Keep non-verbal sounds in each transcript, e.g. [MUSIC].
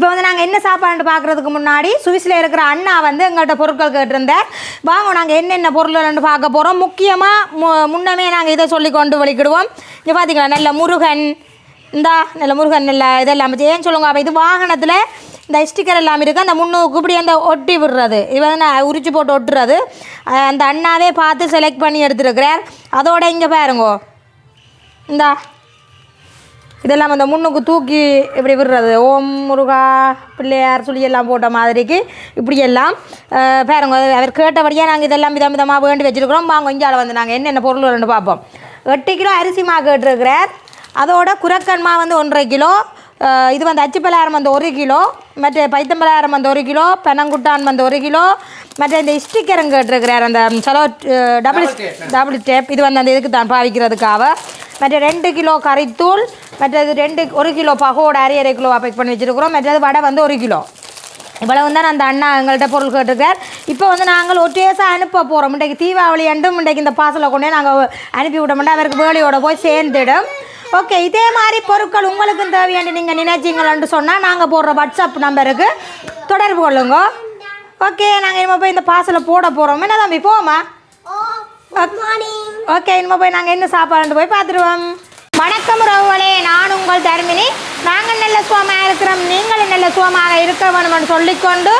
இப்போ வந்து நாங்கள் என்ன சாப்பாடு பார்க்குறதுக்கு முன்னாடி சுவிஸில் இருக்கிற அண்ணா வந்து எங்கள்கிட்ட பொருட்கள் கேட்டிருந்தார். வாங்க நாங்கள் என்னென்ன பொருள்னு பார்க்க போகிறோம் முக்கியமாக மு முன்னமே நாங்கள் இதை சொல்லி கொண்டு வலிக்கிடுவோம் இங்கே பார்த்தீங்களா நல்ல முருகன். இந்தா நல்ல முருகன் நல்ல இதெல்லாம் ஏன் சொல்லுங்க? அப்போ இது வாகனத்தில் இந்த ஸ்டிக்கர் எல்லாம் இருக்குது அந்த முன்னுக்கு இப்படி அந்த ஒட்டி விடுறது. இது வந்து நான் உரிச்சு போட்டு ஒட்டுறது. அந்த அண்ணாவே பார்த்து செலக்ட் பண்ணி எடுத்துருக்கிறார். அதோட இங்கே பாருங்கோ. இந்தா. இதெல்லாம் அந்த முன்னுக்கு தூக்கி இப்படி விடுறது? ஓம் முருகா பிள்ளையார் சொல்லி எல்லாம் போட்ட மாதிரிக்கு இப்படியெல்லாம் பாருங்க அவர் கேட்டபடியாக நாங்கள் இதெல்லாம் விதம் விதமாக வேண்டி வச்சுருக்கிறோம். வாங்க இங்கால வந்து நாங்கள் என்னென்ன பொருள் ரெண்டு பார்ப்போம். எட்டு கிலோ அரிசி மா கேட்டிருக்கிறார். அதோட குரக்கன் மா வந்து ஒன்றரை கிலோ. இது வந்து அச்சுப்பலாரம் வந்து ஒரு கிலோ. மற்ற பைத்தம்பலாரம் வந்து ஒரு கிலோ. பெனங்குட்டான் வந்து ஒரு கிலோ. மற்ற இந்த ஸ்டிக்கரும் கேட்டிருக்கிறார். அந்த சலோ டபுள் டபுள் டேப் இது வந்து அந்த இதுக்கு தான் பாவிக்கிறதுக்காக. மற்ற ரெண்டு கிலோ கறித்தூள் மற்றது ரெண்டு ஒரு கிலோ பகோட அரை அரை கிலோ பேக் பண்ணி வச்சுருக்கிறோம். மற்றது வடை வந்து ஒரு கிலோ. இவ்வளவு தான் அந்த அண்ணா எங்கள்கிட்ட பொருள் கேட்டிருக்கார். இப்போ வந்து நாங்கள் ஒற்றேசாக அனுப்ப போகிறோம் இன்றைக்கு தீபாவளி அண்டும் இன்றைக்கு இந்த பார்சலை கொண்டே நாங்கள் அனுப்பி விட மாட்டோம் அவருக்கு வேலையோட போய் சேர்ந்துடும். ஓகே இதே மாதிரி பொருட்கள் உங்களுக்கும் தேவையான நீங்கள் நினைச்சிங்களான்னு சொன்னால் நாங்கள் போடுற வாட்ஸ்அப் நம்பருக்கு தொடர்பு கொள்ளுங்க. ஓகே நாங்கள் இனிமே போய் இந்த பார்சலை போட போகிறோம் என்ன தம்பி போமா ஓகே இனிமே போய் நாங்கள் என்ன சாப்பாடு போய் பார்த்துருவோம் வணக்கம் ரவுவலே நான் உங்கள் தர்மினி. நாங்கள் நல்ல சுவமாக இருக்கிறோம். நீங்களும் நல்ல சுகமாக இருக்க வேணும்னு சொல்லிக்கொண்டு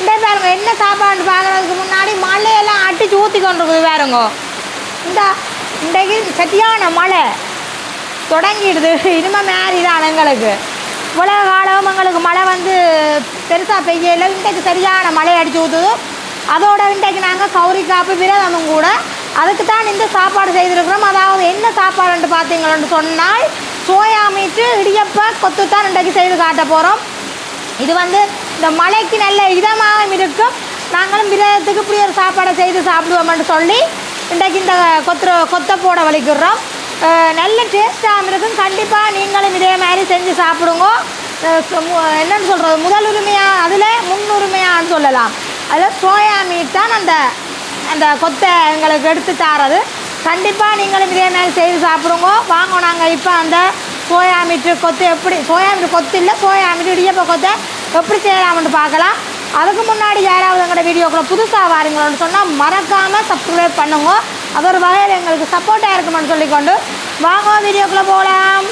இந்த பாருங்க என்ன சாப்பாடு பார்க்குறதுக்கு முன்னாடி மழையெல்லாம் அடிச்சு ஊற்றி கொண்டு இருக்குது பாருங்க. இந்த இன்றைக்கு சரியான மழை தொடங்கிடுது. இனிமே மாறி தான் எங்களுக்கு இவ்வளோ காலம் எங்களுக்கு மழை வந்து பெருசாக பெய்யல. இன்றைக்கு சரியான மழை அடிச்சு ஊற்றுது அதோட இன்றைக்கு நாங்கள் கௌரி காப்பு விரதமும் கூட அதுக்கு தான் இந்த சாப்பாடு செய்திருக்கிறோம். அதாவது என்ன சாப்பாடுன்னு பார்த்தீங்களோன்னு சொன்னால் சோயா மீட்டு இடியப்ப கொத்து தான் இன்றைக்கு செய்து காட்ட போகிறோம் இது வந்து இந்த மழைக்கு நல்ல இதமாகவும் இருக்கும். நாங்களும் விரதத்துக்கு இப்படி ஒரு சாப்பாடை செய்து சாப்பிடுவோம்னு சொல்லி இன்றைக்கு இந்த கொத்துற கொத்த போட வலிக்கிறோம். நல்ல டேஸ்ட்டாகவும் இருக்கும் கண்டிப்பாக நீங்களும் இதே மாதிரி செஞ்சு சாப்பிடுங்க. என்னென்னு என்னன்னு சொல்கிறது முதல் உரிமையாக அதில் முன்னுரிமையான்னு சொல்லலாம். அதில் சோயா மீட் தான் அந்த அந்த கொத்தை எங்களுக்கு எடுத்து தாரது. கண்டிப்பாக நீங்களும் இதே மாதிரி செய்து சாப்பிடுங்க. வாங்க நாங்கள் இப்போ அந்த சோயா மீட்டு கொத்து எப்படி சோயா மீட்டு கொத்து இல்லை சோயா மீட்டு இடியப்ப கொத்தை எப்படி செய்யலாம்னு பார்க்கலாம். அதுக்கு முன்னாடி யாராவது எங்களோட வீடியோக்குள்ள புதுசாக வாருங்களோன்னு சொன்னால் மறக்காமல் சப்ஸ்கிரைப் பண்ணுங்க. அது ஒரு வகையில் எங்களுக்கு சப்போர்ட்டாக இருக்குமென்னு சொல்லிக்கொண்டு வாங்க வீடியோக்குள்ளே போகலாம்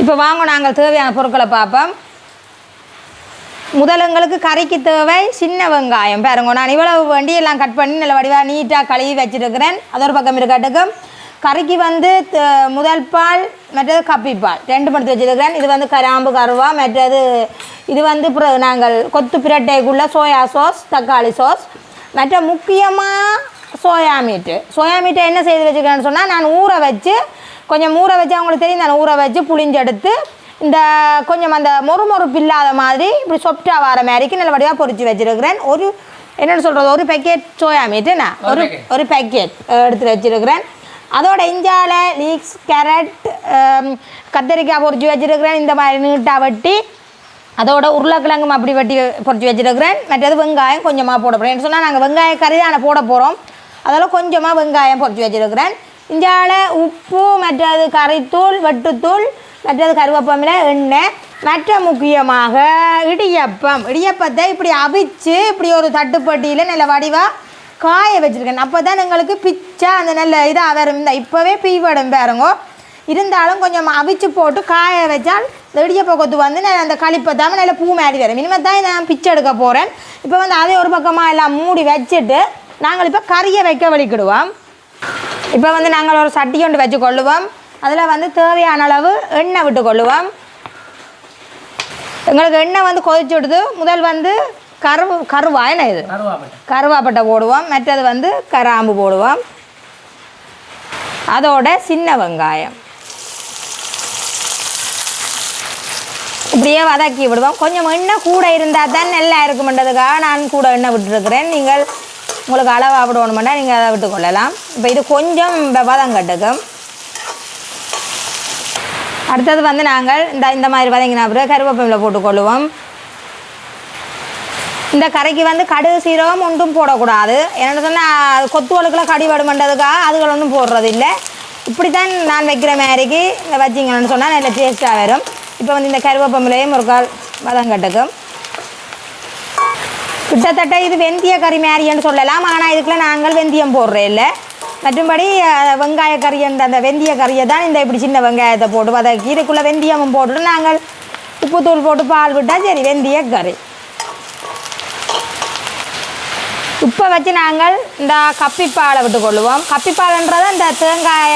இப்போ வாங்க நாங்கள் தேவையான பொருட்களை பார்ப்போம். முதல் எங்களுக்கு கறிக்கு தேவை சின்ன வெங்காயம். பாருங்க நான் இவ்வளவு வண்டி எல்லாம் கட் பண்ணி நல்ல வடிவாக நீட்டாக கழுவி வச்சுருக்கிறேன். அது ஒரு பக்கம் இருக்கட்டுக்கும் கறிக்கு வந்து முதல் பால் மற்றது கப்பிப்பால் ரெண்டு மடுத்து வச்சுருக்கிறேன். இது வந்து கராம்பு கருவா மற்றது இது வந்து நாங்கள் கொத்து பிரட்டைக்குள்ள சோயா சாஸ் தக்காளி சாஸ் மற்ற முக்கியமாக சோயா மீட்டு சோயா மீட்டை என்ன செய்து வச்சுருக்கேன்னு சொன்னால் நான் ஊற வச்சு கொஞ்சம் ஊற வச்சு அவங்களுக்கு தெரியும் நான் ஊற வச்சு புளிஞ்செடுத்து இந்த கொஞ்சம் அந்த மொறுமொறுப்பு இல்லாத மாதிரி இப்படி சொப்டா வர மாதிரிக்கு நல்ல வடிவாக பொரிச்சு வச்சிருக்கிறேன். ஒரு என்னென்னு சொல்கிறது ஒரு பேக்கெட் சோயா மீட்டுண்ணா ஒரு ஒரு பேக்கெட் எடுத்து வச்சிருக்கிறேன். அதோட இஞ்சால லீக்ஸ் கேரட் கத்தரிக்காய் பொரிச்சு வச்சிருக்கிறேன். இந்த மாதிரி நீட்டாக வெட்டி அதோட உருளைக்கிழங்கும் அப்படி வெட்டி பொரிச்சு வச்சிருக்கிறேன். மற்றது வெங்காயம் கொஞ்சமாக போட போகிறேன் சொன்னால் நாங்கள் வெங்காய கறி தானே போட போகிறோம் அதெல்லாம் கொஞ்சமாக வெங்காயம் பொரிச்சு வச்சிருக்கிறேன். இஞ்சால உப்பு மற்றது கறித்தூள் வெட்டுத்தூள் மற்றது கருவேப்பமில் எண்ணெய் மற்ற முக்கியமாக இடியப்பம். இடியப்பத்தை இப்படி அவிச்சு இப்படி ஒரு தட்டுப்பட்டியில் நல்ல வடிவாக காய வச்சுருக்கேன். அப்போ தான் எங்களுக்கு பிச்சா அந்த நல்ல இதாக வரும். இந்த இப்போவே பீவடம் பாருங்க. இருந்தாலும் கொஞ்சம் அவிச்சு போட்டு காய வச்சால் இந்த இடியப்ப கொத்து வந்து நான் அந்த களிப்பத்தாம நல்ல பூ மாதிரி வரும். இனிமேல் தான் நான் பிச்சை எடுக்க போகிறேன் இப்போ வந்து அதே ஒரு பக்கமாக எல்லாம் மூடி வச்சுட்டு நாங்கள் இப்போ கறியை வைக்க வலிக்கிடுவோம் இப்போ வந்து நாங்கள் ஒரு சட்டி கொண்டு வச்சு கொள்ளுவோம். அதில் வந்து தேவையான அளவு எண்ணெய் விட்டு கொள்ளுவோம். எங்களுக்கு எண்ணெய் வந்து கொதிச்சு விடுது. முதல் வந்து கருவு கருவா என்ன இது? கருவாப்பட்டை. போடுவோம். மற்றது வந்து கராம்பு போடுவோம். அதோட சின்ன வெங்காயம். இப்படியே வதக்கி விடுவோம். கொஞ்சம் எண்ணெய் கூட இருந்தால் தான் நல்லா இருக்குமென்றதுக்காக நான் கூட எண்ணெய் விட்டுருக்கிறேன். நீங்கள் உங்களுக்கு அளவாக விடணுமெண்டா நீங்கள் அதை விட்டுக்கொள்ளலாம் இப்போ இது கொஞ்சம் வதம் கட்டுக்கும் அடுத்தது வந்து நாங்கள் இந்த இந்த மாதிரி வதங்கினா பிறகு கருவேப்பிலை போட்டுக்கொள்ளுவோம் இந்த கரைக்கு வந்து கடுகு சீரகம் ஒன்றும் போடக்கூடாது. என்னென்னு சொன்னால் கொத்துவலுக்குலாம் கடி வடுமன்றதுக்காக அதுகள் ஒன்றும் போடுறது இல்லை இப்படி தான் நான் வைக்கிற மாதிரிக்கு இந்த வச்சிங்கன்னு சொன்னால் நல்ல டேஸ்ட்டாக வரும். இப்போ வந்து இந்த கருவேப்பமிலையும் ஒரு கால் வதங்கட்டுக்கும் கிட்டத்தட்ட இது வெந்தய கறி மாதிரின்னு சொல்லலாம். ஆனால் இதுக்குள்ள நாங்கள் வெந்தயம் போடுறோம் இல்லை மற்றும்படி வெங்காய கறி அந்த வெந்தய கறியை தான் இந்த இப்படி சின்ன வெங்காயத்தை போட்டு வதக்கி இதுக்குள்ளே வெந்தயமும் போட்டுட்டு நாங்கள் உப்புத்தூள் போட்டு பால் விட்டால் சரி வெந்தய கறி. இப்போ வச்சு நாங்கள் இந்த கப்பிப்பாலை விட்டுக்கொள்ளுவோம் கப்பிப்பால்ன்றது இந்த தேங்காய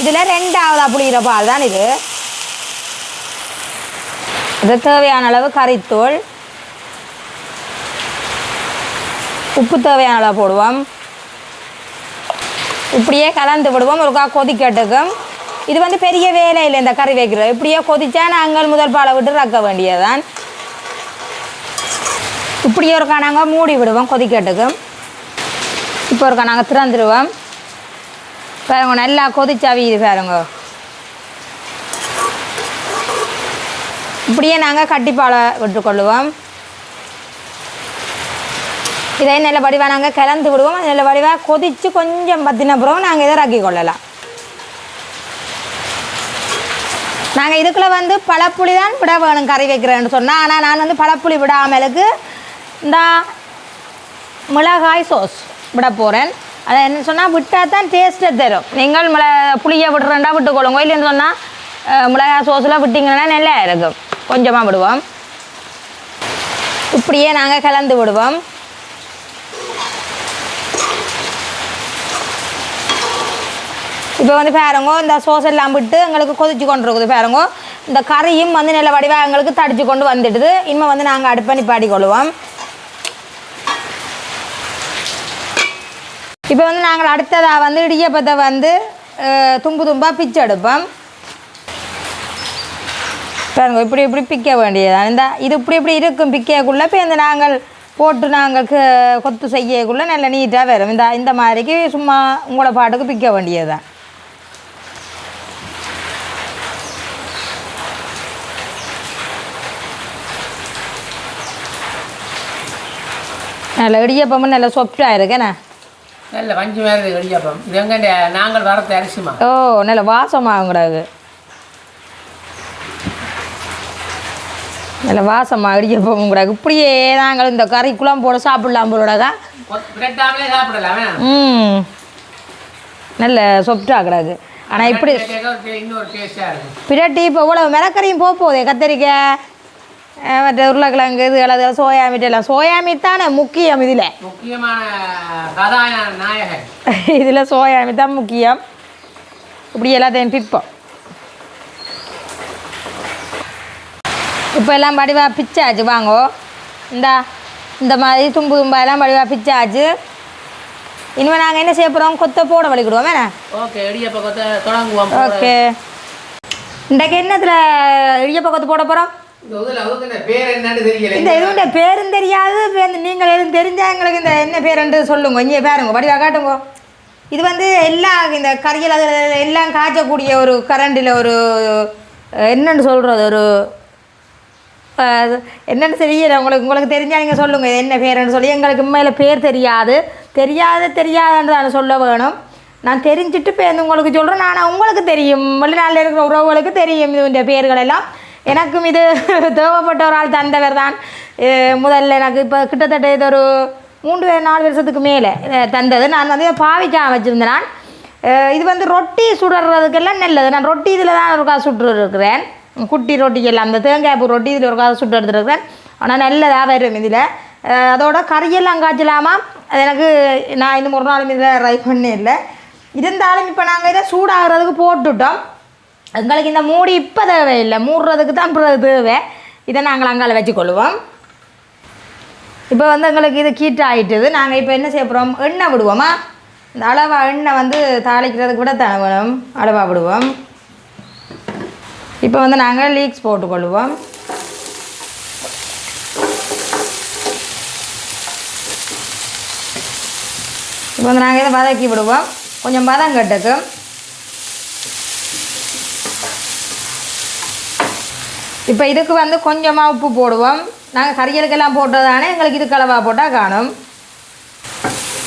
இதில் ரெண்டாவதாக புளிகிற பால் தான் இது. இது தேவையான அளவு கறித்தூள். உப்பு தேவையான அளவு போடுவோம். இப்படியே கலந்து விடுவோம். ஒருக்கா கொதிக்கட்டுக்கும். இது வந்து பெரிய வேலை இல்லை இந்த கறி வைக்கிறது இப்படியே கொதிச்சா நாங்கள் முதல் பாலை விட்டு ரக்க வேண்டியதுதான். இப்படியே ஒருக்கா நாங்கள் மூடி விடுவோம் கொதிக்கட்டுக்கும். இப்போ ஒருக்கா நாங்கள் திறந்துடுவோம் பாருங்க நல்லா கொதிச்சாவி இது பாருங்க. இப்படியே நாங்கள் கட்டிப்பாலை விட்டுக்கொள்ளுவோம். இதை நல்ல வடிவாக நாங்கள் கலந்து விடுவோம். அது நல்ல வடிவாக கொதித்து கொஞ்சம் பத்தின பிறகு நாங்கள் இதை ரக்கி கொள்ளலாம். நாங்கள் இதுக்குள்ளே வந்து பழப்புளி தான் விட வேணும் கறி வைக்கிறேன்னு சொன்னால் ஆனால் நான் வந்து பழப்புளி விடாமலுக்கு இந்த மிளகாய் சோஸ் விட போகிறேன் அதை என்ன சொன்னால் விட்டால் தான் டேஸ்ட்டை தரும். நீங்கள் மிள புளியை விட்டுறேன்டா விட்டுக்கொள்ளுங்க. இல்லைன்னு சொன்னால் மிளகாய் சோஸ்லாம் விட்டிங்கன்னா நல்லா இருக்கும். கொஞ்சமாக விடுவோம். இப்படியே நாங்கள் கலந்து விடுவோம். இப்போ வந்து பாருங்க இந்த சோஸ் எல்லாம் விட்டு எங்களுக்கு கொதிச்சு கொண்டு இருக்குது பாருங்க. இந்த கறியும் வந்து நல்ல வடிவாக எங்களுக்கு தடிச்சு கொண்டு வந்துடுது. இனிமேல் வந்து நாங்கள் அடுப்பை பாடிக்கொள்வோம் இப்போ வந்து நாங்கள் அடுத்ததாக வந்து இடியப்பத்தை வந்து தும்பு தும்பாக பிச்சு எடுப்போம் பாருங்க இப்படி இப்படி பிக்க வேண்டியது இந்த இது இப்படி இப்படி இருக்கும் பிக்கக்குள்ளே இப்போ இந்த நாங்கள் போட்டு நாங்கள் க- கொத்து செய்யக்குள்ளே நல்ல நீட்டாக வரும். இந்த இந்த மாதிரிக்கு சும்மா உங்களோட பாட்டுக்கு பிக்க வேண்டியதுதான். நல்ல இடியப்பமும் நல்ல சொப்டாக இருக்கேண்ணே நல்ல வஞ்சி மாதிரி இடியாப்பம் இது எங்க நாங்கள் வரத்து அரிசிமா ஓ நல்ல வாசமாகும் கூடாது நல்ல வாசமாக இடியப்பமும் கூடாது இப்படியே நாங்கள் இந்த கறி குழம்பு போட சாப்பிடலாம் போலடா சாப்பிடலாமே ம் நல்ல சொப்டா கிடக்கு ஆனால் இப்படி பிரட்டி இப்போ இவ்வளோ மிளக்கறியும் போக போகுதே கத்தரிக்காய் மற்ற உருளைக்கிழங்கு இது அல்லது சோயா மீட் எல்லாம் சோயா மீட் தானே முக்கியம் இதில் இதில் சோயா மீட் தான் முக்கியம் இப்படி எல்லாத்தையும் பிப்போம் இப்போ எல்லாம் வடிவாக பிச்சாச்சு வாங்கோ இந்தா இந்த மாதிரி தும்பு தும்பா எல்லாம் வடிவாக பிச்சாச்சு இனிமேல் நாங்கள் என்ன செய்ய போகிறோம் கொத்த போட வலிக்கிடுவோம் வேணா ஓகே இடியாப்பத்தை தொடங்குவோம் ஓகே இன்றைக்கு என்னத்தில் இடியப்ப கொத்து போட போகிறோம் இந்த இதுண்ட பேரும் தெரியாது நீங்கள் எதுவும் தெரிஞ்சால் எங்களுக்கு இந்த என்ன பேருன்ட்டு சொல்லுங்க. இங்கே பாருங்க வடிவாக காட்டுங்க. இது வந்து எல்லா இந்த கரியல் அது எல்லாம் காய்ச்சக்கூடிய ஒரு கரண்டில் ஒரு என்னென்னு சொல்கிறது ஒரு என்னென்னு தெரியல. உங்களுக்கு உங்களுக்கு தெரிஞ்சால் நீங்கள் சொல்லுங்கள் இது என்ன பேருன்னு சொல்லி. எங்களுக்கு உண்மையில் பேர் தெரியாது. தெரியாத தெரியாதுன்றதான நான் சொல்ல வேணும். நான் தெரிஞ்சுட்டு இப்போ உங்களுக்கு சொல்கிறேன் நான் உங்களுக்கு தெரியும். வெளிநாட்டில் இருக்கிற உறவுகளுக்கு தெரியும் இதுடைய பேர்கள் எல்லாம். எனக்கும் இது [LAUGHS] தேவைப்பட்ட ஒரு ஆள் தந்தவர் தான் முதல்ல எனக்கு இப்போ கிட்டத்தட்ட இது ஒரு மூன்று நாலு வருஷத்துக்கு மேலே தந்தது. நான் வந்து இதை வச்சுருந்தேன் நான். இது வந்து ரொட்டி சுடுறதுக்கெல்லாம் நல்லது. நான் ரொட்டி இதில் தான் ஒரு காசு சுட்டு இருக்கிறேன் குட்டி ரொட்டிக்கெல்லாம் அந்த தேங்காய் பூ ரொட்டி இதில் ஒரு காசு சுட்டு எடுத்துருக்கிறேன். ஆனால் நல்லதாக வரும் இதில். அதோட கறியெல்லாம் காய்ச்சலாமா? அது எனக்கு நான் இன்னும் ஒரு நாளும் இதில் ட்ரை பண்ணே இல்லை. இருந்தாலும் இப்போ நாங்கள் இதை சூடாகிறதுக்கு போட்டுட்டோம். எங்களுக்கு இந்த மூடி இப்போ தேவையில்லை. மூடுறதுக்கு தான் பிறகு தேவை. இதை நாங்கள் அங்கால வச்சுக்கொள்வோம். இப்போ வந்து எங்களுக்கு இது கீட் ஆகிட்டுது நாங்கள் இப்போ என்ன செய்ய போகிறோம் எண்ணெய் விடுவோமா? இந்த அளவா எண்ணெய் வந்து தாளிக்கிறதுக்கு விட தன அளவாக அளவா விடுவோம். இப்போ வந்து நாங்கள் லீக்ஸ் போட்டுக்கொள்வோம். இப்போ வந்து நாங்கள் இதை வதக்கி விடுவோம். கொஞ்சம் பதம் கட்டுக்கும் இப்போ இதுக்கு வந்து கொஞ்சமாக உப்பு போடுவோம். நாங்கள் கறிகளுக்கெல்லாம் போட்டதானே எங்களுக்கு இது கலவா போட்டால் காணும்.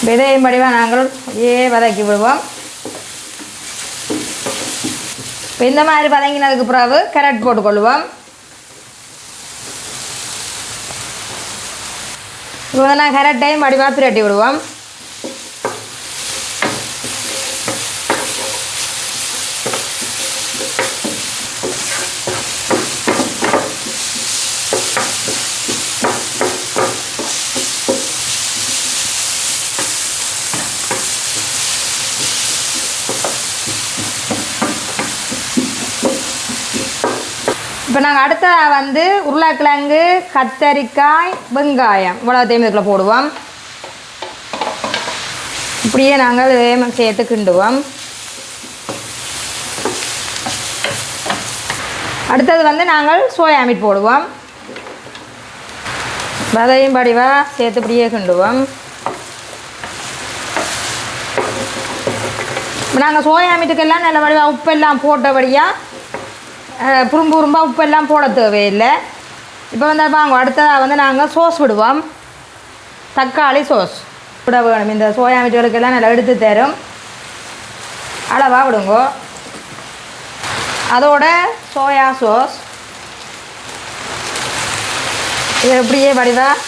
விதையும் படிவாக நாங்கள் அப்படியே வதக்கி விடுவோம். இப்போ இந்த மாதிரி வதங்கினதுக்கு பிறகு கேரட் போட்டுக்கொள்வோம். இப்போ வந்து நான் கேரட்டையும் வடிவாக பிரட்டி விடுவோம். இப்போ நாங்கள் அடுத்த வந்து உருளைக்கிழங்கு கத்தரிக்காய் வெங்காயம். இவ்வளோத்தையும் இதுக்குள்ள போடுவோம். இப்படியே நாங்கள் வேகமாக சேர்த்து கிண்டுவோம். அடுத்தது வந்து நாங்கள் சோயா மீட் போடுவோம். வதையும் படிவாக சேர்த்து இப்படியே கிண்டுவோம். நாங்கள் சோயா மீட்டுக்கெல்லாம் நல்ல வடிவாக உப்பெல்லாம் போட்டபடியாக புரும்பு புரும்பாக உப்பெல்லாம் போட தேவையில்லை. இப்போ வந்து வாங்க அடுத்ததாக வந்து நாங்கள் சோஸ் விடுவோம். தக்காளி சோஸ் விட வேணும். இந்த சோயா மீட்டுகளுக்கெல்லாம் நல்லா எடுத்து தரும். அளவாக விடுங்க. அதோட சோயா சோஸ் இதை இப்படியே வடிவாக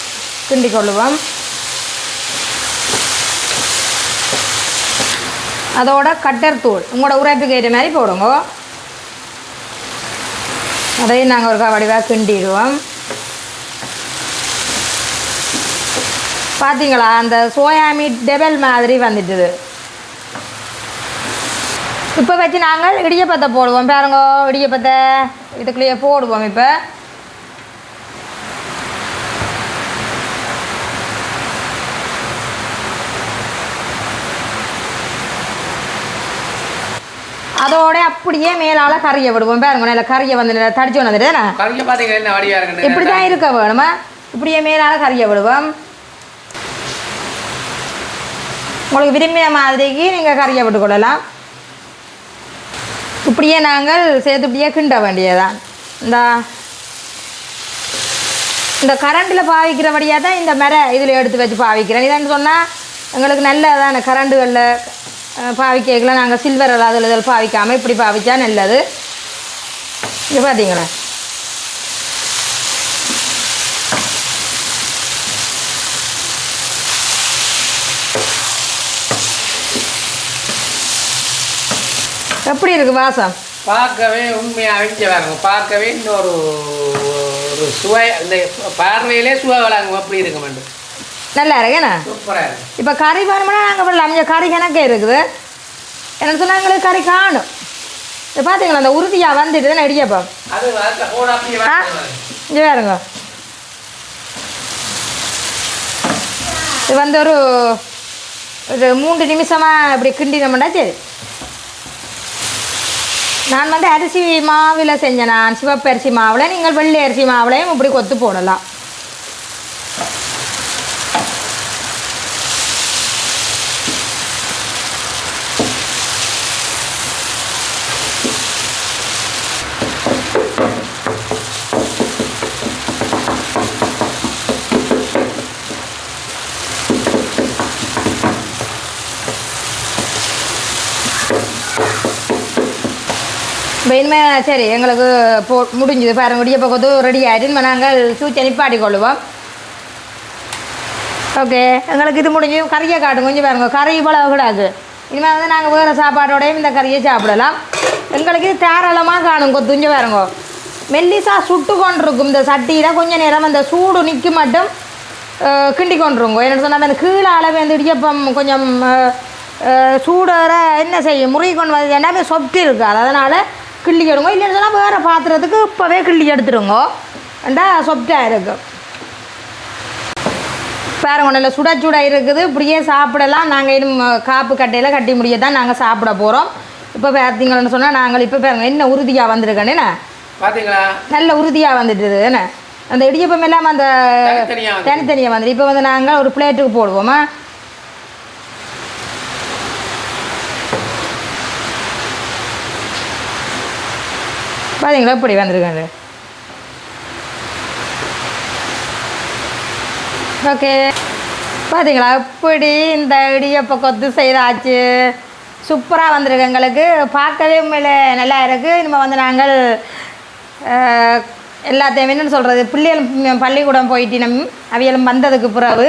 கிண்டி கொள்ளுவோம் அதோட கட்டர் தூள். உங்களோட உரைப்புக்கு ஏற்ற மாதிரி போடுங்க. அதையும் நாங்கள் ஒரு வடிவாக கிண்டிடுவோம். பார்த்தீங்களா அந்த சோயா மீட் டெபல் மாதிரி வந்துட்டுது. இப்போ வச்சு நாங்கள் இடியப்பத்தை போடுவோம். பாருங்க இடியப்பத்தை. இதுக்குள்ளேயே போடுவோம் இப்போ. அதோட அப்படியே மேலால கறியை விடுவோம். பாருங்க நல்ல கறியை வந்து தடிச்சு இருக்கு இப்படி தான்? இருக்க வேணுமா? இப்படியே மேலால கறியை விடுவோம். உங்களுக்கு விரும்பின மாதிரிக்கு நீங்கள் கறியை விட்டுக்கொள்ளலாம் இப்படியே நாங்கள் சேர்த்து இப்படியே கிண்ட வேண்டியதான் இந்த. இந்த கரண்டில் பாவிக்கிறபடியாக தான் இந்த மர இதில் எடுத்து வச்சு பாவிக்கிறேன். இதான்னு சொன்னால் எங்களுக்கு நல்லதான கரண்டுகளில்? பாவிக்கலாம் நாங்கள் சில்வர் அதில் இதில் பாவிக்காமல் இப்படி பாவிச்சா நல்லது. இது பார்த்தீங்களா எப்படி இருக்கு வாசம்? பார்க்கவே உண்மையாக அழிஞ்ச வராங்க. பார்க்கவே இன்னொரு ஒரு சுவை இந்த பார்வையிலே சுவை வழங்கும் அப்படி இருக்க மாட்டேன் நல்லா இருக்கேண்ணா இப்போ கறி வேணும்னா நாங்கள் விடலாம் இங்கே கறி கணக்கே இருக்குது. என்ன சொன்னால் எங்களுக்கு கறி காணும். இப்போ பார்த்தீங்களா அந்த உறுதியாக வந்துட்டு தானே அப்படியே ஆ இங்கே பாருங்க. இது வந்து ஒரு ஒரு மூன்று நிமிஷமாக இப்படி கிண்டினோம்னா சரி. நான் வந்து அரிசி மாவில் செஞ்சேன் நான். சிவப்பு அரிசி மாவில் நீங்கள் வெள்ளை அரிசி மாவுலையும் இப்படி கொத்து போடலாம். இனிமே சரி எங்களுக்கு போ முடிஞ்சுது. பாருங்க முடியப்போ பக்கத்து ரெடி ஆகிட்டு நாங்கள் சூச்சை நிப்பாட்டி கொள்ளுவோம். ஓகே எங்களுக்கு இது முடிஞ்சு கறியை காட்டும் கொஞ்சம் பாருங்க. கறி இவ்வளவு கூடாது இனிமேல் வந்து நாங்கள் வேறு சாப்பாடோடையும் இந்த கறியை சாப்பிடலாம். எங்களுக்கு இது தாராளமாக காணும் கொத்துஞ்சு பாருங்க. மெல்லிசா சுட்டு கொண்டிருக்கும் இந்த சட்டியில் கொஞ்ச நேரம் அந்த சூடு நிற்க மட்டும் கிண்டி கொண்டிருங்க. என்ன சொன்னால் அந்த கீழே அளவு வந்து இடியப்பம் கொஞ்சம் அஹ், அஹ், சூடோட என்ன செய்யும்? முறுகி கொண்டு வந்து எல்லாமே சொப்டி இருக்காது அதனால் கிள்ளி எடுங்க இல்லைன்னு சொன்னால் வேறு பாத்திரத்துக்கு இப்போவே கிள்ளி எடுத்துருங்க ஏண்டா சொப்டாக இருக்கும் பாருங்க நல்ல சுட சுட இருக்குது. இப்படியே சாப்பிடலாம். நாங்கள் இன்னும் காப்பு கட்டையில் கட்டி முடிய தான் நாங்கள் சாப்பிட போகிறோம் இப்போ பார்த்தீங்கன்னு சொன்னால் நாங்கள் இப்போ பாருங்க என்ன உறுதியாக வந்திருக்கேன்னு பார்த்தீங்களா நல்ல உறுதியாக வந்துட்டுது என்ன? அந்த இடியப்பம் எல்லாம் அந்த. தனித்தனியாக வந்துட்டு இப்போ வந்து நாங்கள் ஒரு பிளேட்டுக்கு போடுவோமா? பார்த்தீங்களா இப்படி வந்திருக்காங்க. ஓகே பார்த்தீங்களா இப்படி இந்த இடியப்ப கொத்து செய்தாச்சு. சூப்பராக வந்திருக்கு எங்களுக்கு. பார்க்கவே உண்மையில் நல்லா இருக்குது நம்ம வந்து நாங்கள் எல்லாத்தையும் சொல்கிறது பிள்ளைகளும் பள்ளிக்கூடம் போயிட்டு நம் அவியலும் வந்ததுக்கு பிறகு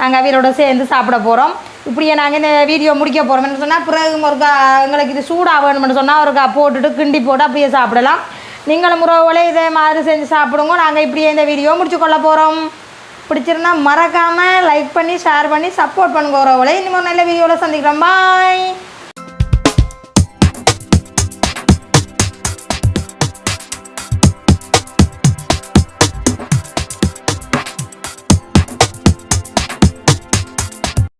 நாங்கள் அவியலோட சேர்ந்து சாப்பிட போகிறோம் இப்படியே நாங்கள் இந்த வீடியோ முடிக்க போகிறோம்னு சொன்னால் பிறகு ஒருக்கா எங்களுக்கு இது சூடாக வேணும்னு சொன்னால் ஒருக்கா போட்டுட்டு கிண்டி போட்டு அப்படியே சாப்பிடலாம். நீங்களும் உறவுகளே இதே மாதிரி செஞ்சு சாப்பிடுங்க. நாங்கள் இப்படியே இந்த வீடியோ முடிச்சு கொள்ள போகிறோம் பிடிச்சிருந்தா மறக்காமல் லைக் பண்ணி ஷேர் பண்ணி சப்போர்ட் பண்ணுங்க உறவுகளை இன்னும் ஒரு நல்ல வீடியோவில் சந்திக்கிறோம். பாய்